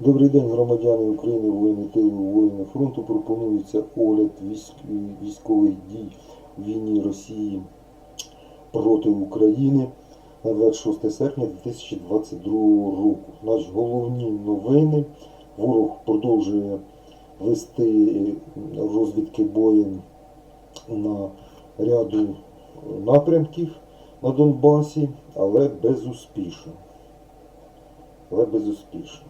Добрий день, громадяни України, воїни тилу, воїни фронту. Пропонується огляд військ- військових дій в війні Росії проти України на 26 серпня 2022 року. Наші головні новини. Ворог продовжує вести розвідки боєм на ряду напрямків на Донбасі, але безуспішно. Але безуспішно.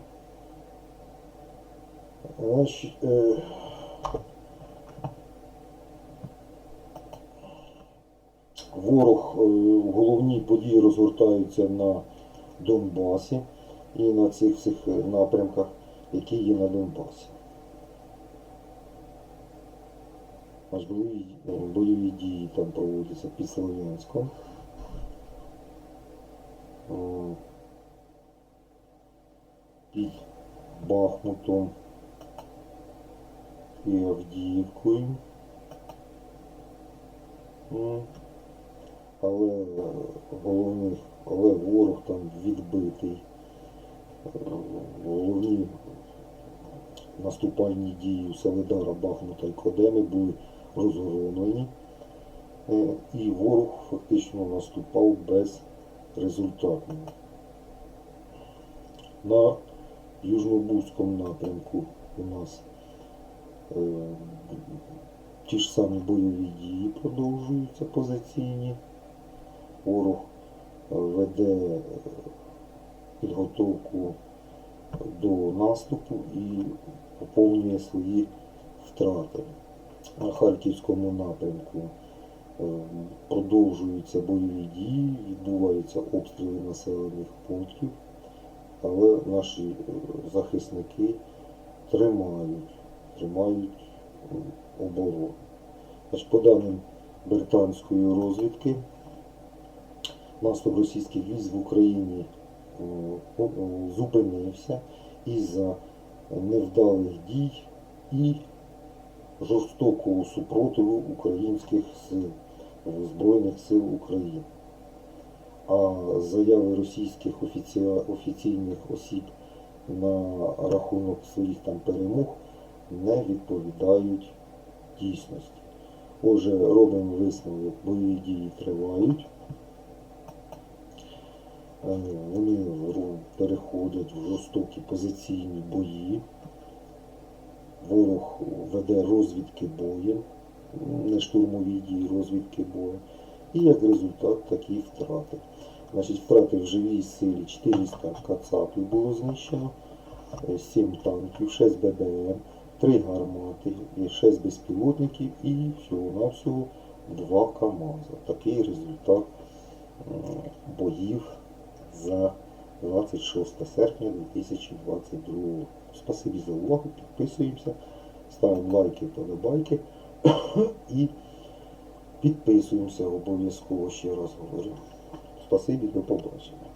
Значить, е, ворог, е, головні події розгортаються на Донбасі і на цих всіх е, напрямках, які є на Донбасі. Аж бойові, е, бойові дії там проводяться під Слов'янськом. Під Бахмутом і Авдіївкою. Але е, головний, але ворог там відбитий. Е, Головні наступальні дії Селедара, Бахмута і Кодеми були розгромлені. Е, І ворог фактично наступав безрезультатно. На Южнобузькому напрямку у нас Ті ж самі бойові дії продовжуються позиційні. Ворог е, веде е, підготовку до наступу і поповнює свої втрати. На Харківському напрямку е, продовжуються бойові дії, відбуваються обстріли населених пунктів, але наші е, захисники тримають тримають м, оборону. Значить, по даним британської розвідки, наступ російських військ в Україні е, о, зупинився із-за невдалих дій і жорстокого супротиву українських сил, е, Збройних сил України. А заяви російських офіці- офіційних осіб на рахунок своїх там перемог не відповідають дійсності. Отже, робимо висновок, бойові дії тривають. Е, Вони переходять в жорстокі позиційні бої. Ворог веде розвідки боєм, не штурмові дії, розвідки боєм. І як результат такі втрати. Значить, втрати в живій силі 400 кацапів було знищено, 7 танків, 6 ББМ, 3 гармати, і 6 безпілотників і всього-навсього 2 КАМАЗа. Такий результат боїв за 26 серпня 2022 року. Спасибі за увагу, підписуємося, ставимо лайки, подобайки і підписуємося обов'язково, ще раз говорю. Спасибі, до побачення.